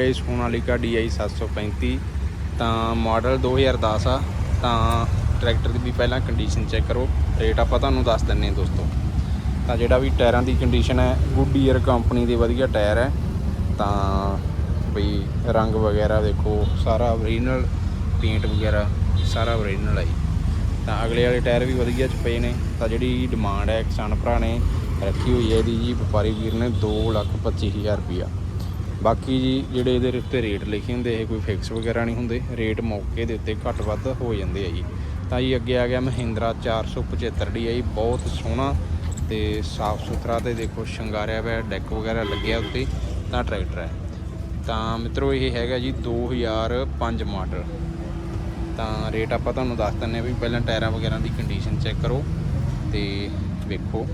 ਇਹ ਸੋਨਾਲੀਕਾ DI 735 ਤਾਂ model 2010 ਆ, ਤਾਂ ਟਰੈਕਟਰ ਦੀ ਵੀ ਪਹਿਲਾਂ ਕੰਡੀਸ਼ਨ ਚੈੱਕ ਕਰੋ ਰੇਟ ਆਪਾਂ ਤੁਹਾਨੂੰ ਦੱਸ ਦਿੰਨੇ ਹਾਂ ਦੋਸਤੋ। ਤਾਂ ਜਿਹੜਾ ਵੀ ਟਾਇਰਾਂ ਦੀ ਕੰਡੀਸ਼ਨ ਹੈ ਗੁੱਡ ਈਅਰ ਕੰਪਨੀ ਦੇ ਵਧੀਆ ਟਾਇਰ ਹੈ, ਤਾਂ ਬਈ ਰੰਗ ਵਗੈਰਾ ਦੇਖੋ, ਸਾਰਾ ਓਰੀਜਨਲ ਪੇਂਟ ਵਗੈਰਾ, ਸਾਰਾ ਓਰੀਜਨਲ ਹੈ ਜੀ। ਤਾਂ ਅਗਲੇ ਵਾਲੇ ਟਾਇਰ ਵੀ ਵਧੀਆ ਚ ਪਏ ਨੇ, ਤਾਂ ਜਿਹੜੀ ਡਿਮਾਂਡ ਹੈ ਕਿਸਾਨ ਭਰਾ ਨੇ, ਰੱਖੀ ਹੋਈ ਹੈ ਇਹਦੀ ਜੀ, ਵਪਾਰੀ ਵੀਰ ਨੇ 225000 ਰੁਪਿਆ ਬਾਕੀ ਜੀ ਜਿਹੜੇ ਇਹਦੇ ਉੱਤੇ ਰੇਟ ਲਿਖੇ ਹੁੰਦੇ, ਇਹ ਕੋਈ ਫਿਕਸ ਵਗੈਰਾ ਨਹੀਂ ਹੁੰਦੇ। ਰੇਟ ਮੌਕੇ ਦੇ ਉੱਤੇ ਘੱਟ ਵੱਧ ਹੋ ਜਾਂਦੇ ਆ ਜੀ। ਤਾਂ ਜੀ ਅੱਗੇ ਆ ਗਿਆ ਮਹਿੰਦਰਾ 475 ਡੀ ਜੀ ਬਹੁਤ ਸੋਹਣਾ ਤੇ ਸਾਫ਼ ਸੁਥਰਾ ਤੇ ਦੇਖੋ ਸ਼ਿੰਗਾਰਿਆ ਹੋਇਆ ਡੈਕ ਵਗੈਰਾ ਲੱਗਿਆ ਉੱਤੇ, ਤਾਂ ਟਰੈਕਟਰ ਹੈ। ਤਾਂ ਮਿੱਤਰੋ ਇਹ ਹੈਗਾ ਜੀ 2005 ਮਾਡਲ। ਤਾਂ ਰੇਟ ਆਪਾਂ ਤੁਹਾਨੂੰ ਦੱਸ ਦਿੰਨੇ ਆ ਵੀ ਪਹਿਲਾਂ ਟਾਇਰਾਂ ਵਗੈਰਾ ਦੀ ਕੰਡੀਸ਼ਨ ਚੈੱਕ ਕਰੋ ਤੇ ਵੇਖੋ।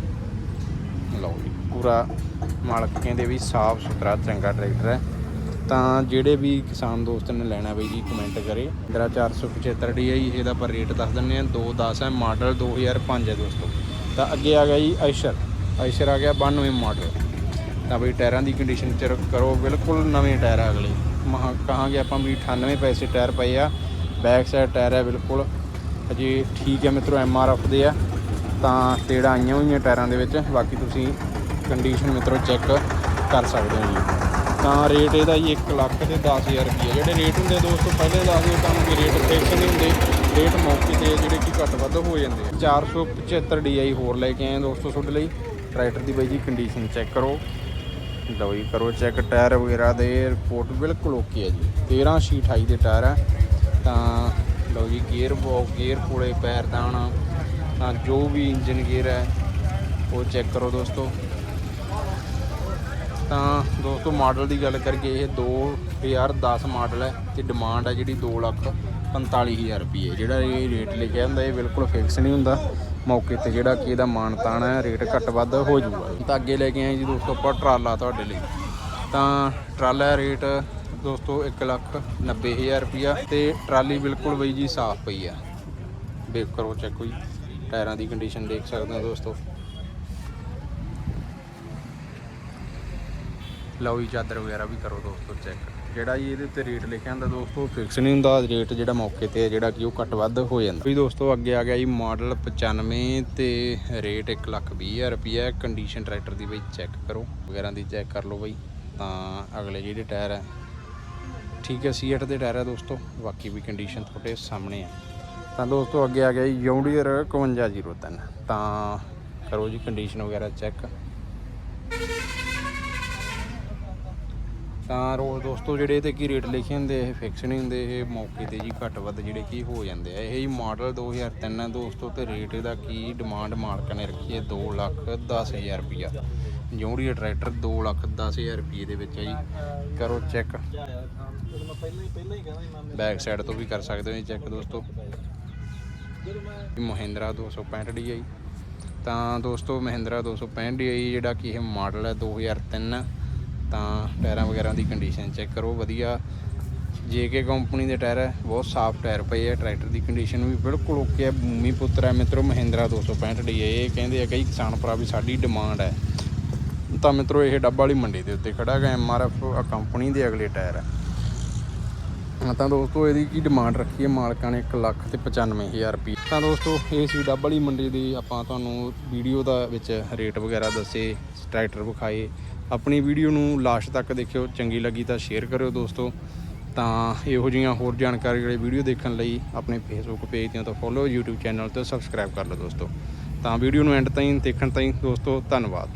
ਲਓ ਜੀ, ਪੂਰਾ ਮਾਲਕ ਕਹਿੰਦੇ ਵੀ ਸਾਫ਼ ਸੁਥਰਾ, ਚੰਗਾ ਟਰੈਕਟਰ ਹੈ। ਤਾਂ ਜਿਹੜੇ ਵੀ ਕਿਸਾਨ ਦੋਸਤ ਨੇ ਲੈਣਾ ਬਈ ਜੀ ਕਮੈਂਟ ਕਰੇ। ਮੇਰਾ 475 ਡੀ ਹੈ ਜੀ ਇਹਦਾ ਪਰ ਰੇਟ ਦੱਸ ਦਿੰਨੇ ਆ 210 ਹੈ ਮਾਡਲ 2005 ਹੈ ਦੋਸਤੋ। ਤਾਂ ਅੱਗੇ ਆ ਗਿਆ ਜੀ ਆਇਸ਼ਰ ਆਇਸ਼ਰ ਆ ਗਿਆ 92 ਮਾਡਲ ਤਾਂ ਬਈ ਟਾਇਰਾਂ ਦੀ ਕੰਡੀਸ਼ਨ ਚੈੱਕ ਕਰੋ, ਬਿਲਕੁਲ ਨਵੇਂ ਟਾਇਰ ਆ ਅਗਲੇ। ਮਹਾ ਕਹਾਂਗੇ ਆਪਾਂ ਵੀ 98 ਪੈਸੇ ਟਾਇਰ ਪਏ ਆ। ਬੈਕ ਸਾਈਡ ਟਾਇਰ ਹੈ ਬਿਲਕੁਲ। ਅਜੇ ਠੀਕ ਹੈ ਮਿੱਤਰੋ ਐਮ ਆਰ ਐਫ ਦੇ ਆ। ਤਾਂ ਤੇੜਾ ਆਈਆਂ ਹੋਈਆਂ ਟਾਇਰਾਂ ਦੇ ਵਿੱਚ, ਬਾਕੀ ਤੁਸੀਂ ਕੰਡੀਸ਼ਨ ਮਿੱਤਰੋ ਚੈੱਕ ਕਰ ਸਕਦੇ ਹੋ ਜੀ। ਤਾਂ ਰੇਟ ਇਹਦਾ ਜੀ 1 ਲੱਖ ਤੇ 10000 ਰੁਪਏ ਜਿਹੜੇ ਰੇਟ ਹੁੰਦੇ ਦੋਸਤੋ, ਪਹਿਲੇ ਦੱਸ ਦਿਓ ਤੁਹਾਨੂੰ ਕਿ ਰੇਟ ਫਿਕਸ ਨਹੀਂ ਹੁੰਦੇ। ਰੇਟ ਮੌਕੇ ਤੇ ਜਿਹੜੇ ਕਿ ਘੱਟ ਵੱਧ ਹੋ ਜਾਂਦੇ ਆ। 475 DI ਹੋਰ ਲੈ ਕੇ ਆਏ ਦੋਸਤੋ ਤੁਹਾਡੇ ਲਈ। ਟਰੈਕਟਰ ਦੀ ਬਾਈ ਜੀ ਕੰਡੀਸ਼ਨ ਚੈੱਕ ਕਰੋ। ਲਓ ਜੀ, ਕਰੋ ਚੈੱਕ ਟਾਇਰ ਵਗੈਰਾ ਦੇ ਰਿਪੋਰਟ ਬਿਲਕੁਲ ਓਕੇ ਹੈ ਜੀ। 13 ਛੇ 28 ਦੇ ਟਾਇਰ ਹੈ ਤਾਂ ਲਓ ਜੀ ਗੇਅਰ ਬੌਕ ਗੇਅਰ ਪੂੜੇ ਪੈਰ ਦਾਣਾ। ਤਾਂ ਜੋ ਵੀ ਇੰਜਨ ਗੇਅਰ ਹੈ, ਉਹ ਚੈੱਕ ਕਰੋ ਦੋਸਤੋ। ਤਾਂ ਦੋਸਤੋ ਮਾਡਲ ਦੀ ਗੱਲ ਕਰੀਏ, ਇਹ 2010 ਮਾਡਲ ਹੈ ਤੇ ਡਿਮਾਂਡ ਹੈ ਜਿਹੜੀ 2 ਲੱਖ 45000 ਰੁਪਏ ਜਿਹੜਾ ਇਹ ਰੇਟ ਲਿਖਿਆ ਹੁੰਦਾ, ਇਹ ਬਿਲਕੁਲ ਫਿਕਸ ਨਹੀਂ ਹੁੰਦਾ। ਮੌਕੇ ਤੇ ਜਿਹੜਾ ਕਿ ਇਹਦਾ ਮਾਨ ਤਾਣ ਹੈ ਰੇਟ ਘੱਟ ਵੱਧ ਹੋ ਜਾਊਗਾ। ਤਾਂ ਅੱਗੇ ਲੈ ਕੇ ਆਏ ਜੀ ਦੋਸਤੋ ਆਪਾਂ ਟਰਾਲਾ ਤੁਹਾਡੇ ਲਈ। ਤਾਂ ਟਰਾਲਾ ਰੇਟ ਦੋਸਤੋ 1 ਲੱਖ 90000 ਰੁਪਿਆ ਤੇ ਟਰਾਲੀ ਬਿਲਕੁਲ ਬਈ ਜੀ ਸਾਫ਼ ਪਈ ਆ। ਦੇਖ ਕਰੋ ਚੈੱਕ ਹੋਈ। ਟਾਇਰਾਂ ਦੀ ਕੰਡੀਸ਼ਨ ਦੇਖ ਸਕਦੇ ਹੋ ਦੋਸਤੋ। ਲਓ ਜੀ, ਚਾਦਰ ਵਗੈਰਾ ਵੀ ਕਰੋ ਦੋਸਤੋ ਚੈੱਕ ਜਿਹੜਾ ਜੀ ਇਹਦੇ ਉੱਤੇ ਰੇਟ ਲਿਖਿਆ ਹੁੰਦਾ ਦੋਸਤੋ ਫਿਕਸ ਨਹੀਂ ਹੁੰਦਾ। ਰੇਟ ਜਿਹੜਾ ਮੌਕੇ ਤੇ ਹੈ ਜਿਹੜਾ ਕਿ ਉਹ ਘੱਟ ਵੱਧ ਹੋ ਜਾਂਦਾ। ਵੀ ਦੋਸਤੋ, ਅੱਗੇ ਆ ਗਿਆ ਜੀ ਮਾਡਲ 95 ਤੇ ਰੇਟ 1 ਲੱਖ 20000 ਰੁਪਏ ਕੰਡੀਸ਼ਨ ਟਰੈਕਟਰ ਦੀ ਬਈ ਚੈੱਕ ਕਰੋ, ਵਗੈਰਾ ਦੀ ਚੈੱਕ ਕਰ ਲਓ ਬਈ। ਤਾਂ ਅਗਲੇ ਜਿਹੜੇ ਟਾਇਰ ਹੈ ਠੀਕ ਹੈ C8 ਦੇ ਟਾਇਰ ਹੈ ਦੋਸਤੋ। ਬਾਕੀ ਵੀ ਕੰਡੀਸ਼ਨ ਤੁਹਾਡੇ ਸਾਹਮਣੇ ਹੈ ਤਾਂ ਦੋਸਤੋ ਅੱਗੇ ਆ ਗਿਆ ਜੀ ਜੌਂਡੀਅਰ 5103 ਤਾਂ ਕਰੋ ਜੀ ਕੰਡੀਸ਼ਨ ਵਗੈਰਾ ਚੈੱਕ ਤਾਂ ਰੋ ਦੋਸਤੋ ਜਿਹੜੇ ਤੇ ਕੀ ਰੇਟ ਲਿਖੇ ਹੁੰਦੇ ਇਹ ਫਿਕਸ ਨਹੀਂ ਹੁੰਦੇ ਇਹ ਮੌਕੇ ਤੇ ਜੀ ਘੱਟ ਵੱਧ ਜਿਹੜੇ ਕੀ ਹੋ ਜਾਂਦੇ ਆ। ਇਹ ਜੀ ਮਾਡਲ 2003 ਹੈ ਦੋਸਤੋ ਤੇ ਰੇਟ ਇਹਦਾ ਕੀ ਡਿਮਾਂਡ ਮਾਲਕਾਂ ਨੇ ਰੱਖੀ ਹੈ 2 ਲੱਖ 10000 ਰੁਪਿਆ ਜੌਂਡੀਆ ਟਰੈਕਟਰ 2 ਲੱਖ 10000 ਰੁਪਏ ਦੇ ਵਿੱਚ ਹੈ ਜੀ। ਕਰੋ ਚੈੱਕ ਬੈਕ ਸਾਈਡ ਤੋਂ ਵੀ ਕਰ ਸਕਦੇ ਹੋ ਜੀ ਚੈੱਕ ਦੋਸਤੋ। ਮਹਿੰਦਰਾ 265 DI ਤਾਂ ਦੋਸਤੋ, ਮਹਿੰਦਰਾ 265 DI ਜਿਹੜਾ ਕਿ ਇਹ ਮਾਡਲ ਹੈ 2003 ਤਾਂ ਟਾਇਰਾਂ ਵਗੈਰਾ ਦੀ ਕੰਡੀਸ਼ਨ ਚੈੱਕ ਕਰੋ, ਵਧੀਆ। ਜੇਕੇ ਕੰਪਨੀ ਦੇ ਟਾਇਰ ਹੈ, ਬਹੁਤ ਸਾਫ਼ ਟਾਇਰ ਪਏ ਹੈ ਟਰੈਕਟਰ ਦੀ ਕੰਡੀਸ਼ਨ ਵੀ ਬਿਲਕੁਲ ਓਕੇ ਹੈ, ਭੂਮੀ ਪੁੱਤਰ ਹੈ ਮਿੱਤਰੋ, ਮਹਿੰਦਰਾ 265 DI ਇਹ ਕਹਿੰਦੇ ਆ ਕਈ ਕਿਸਾਨ ਭਰਾ ਵੀ ਸਾਡੀ ਡਿਮਾਂਡ ਹੈ। ਤਾਂ ਮਿੱਤਰੋ, ਇਹ ਡੱਬ ਵਾਲੀ ਮੰਡੀ ਦੇ ਉੱਤੇ ਖੜਾ ਹੈ ਐਮਆਰਐਫ ਕੰਪਨੀ ਦੇ ਅਗਲੇ ਟਾਇਰ ਹੈ। ਤਾਂ ਦੋਸਤੋ, ਇਹਦੀ ਕੀ ਡਿਮਾਂਡ ਰੱਖੀ ਹੈ ਮਾਲਕਾਂ ਨੇ 1 ਲੱਖ ਤੇ 95000 ਰੁਪਏ। ਤਾਂ ਦੋਸਤੋ, ਇਹ ਸੀ ਡੱਬ ਵਾਲੀ ਮੰਡੀ ਦੀ, ਆਪਾਂ ਤੁਹਾਨੂੰ ਵੀਡੀਓ ਦਾ ਵਿੱਚ ਰੇਟ ਵਗੈਰਾ ਦੱਸੇ ਟਰੈਕਟਰ ਵਿਖਾਏ। ਆਪਣੀ ਵੀਡੀਓ ਨੂੰ ਲਾਸਟ ਤੱਕ ਦੇਖਿਓ, ਚੰਗੀ ਲੱਗੀ ਤਾਂ ਸ਼ੇਅਰ ਕਰਿਓ ਦੋਸਤੋ। ਤਾਂ ਇਹੋ ਜਿਹੀਆਂ ਹੋਰ ਜਾਣਕਾਰੀ ਵਾਲੇ ਵੀਡੀਓ ਦੇਖਣ ਲਈ ਆਪਣੇ ਫੇਸਬੁੱਕ ਪੇਜ ਤੇ ਤਾਂ ਫੋਲੋ YouTube ਚੈਨਲ ਤੇ ਸਬਸਕ੍ਰਾਈਬ ਕਰ ਲਓ ਦੋਸਤੋ। ਤਾਂ ਵੀਡੀਓ ਨੂੰ ਐਂਡ ਤਾਈਂ ਦੇਖਣ ਤਾਈਂ ਦੋਸਤੋ, ਧੰਨਵਾਦ।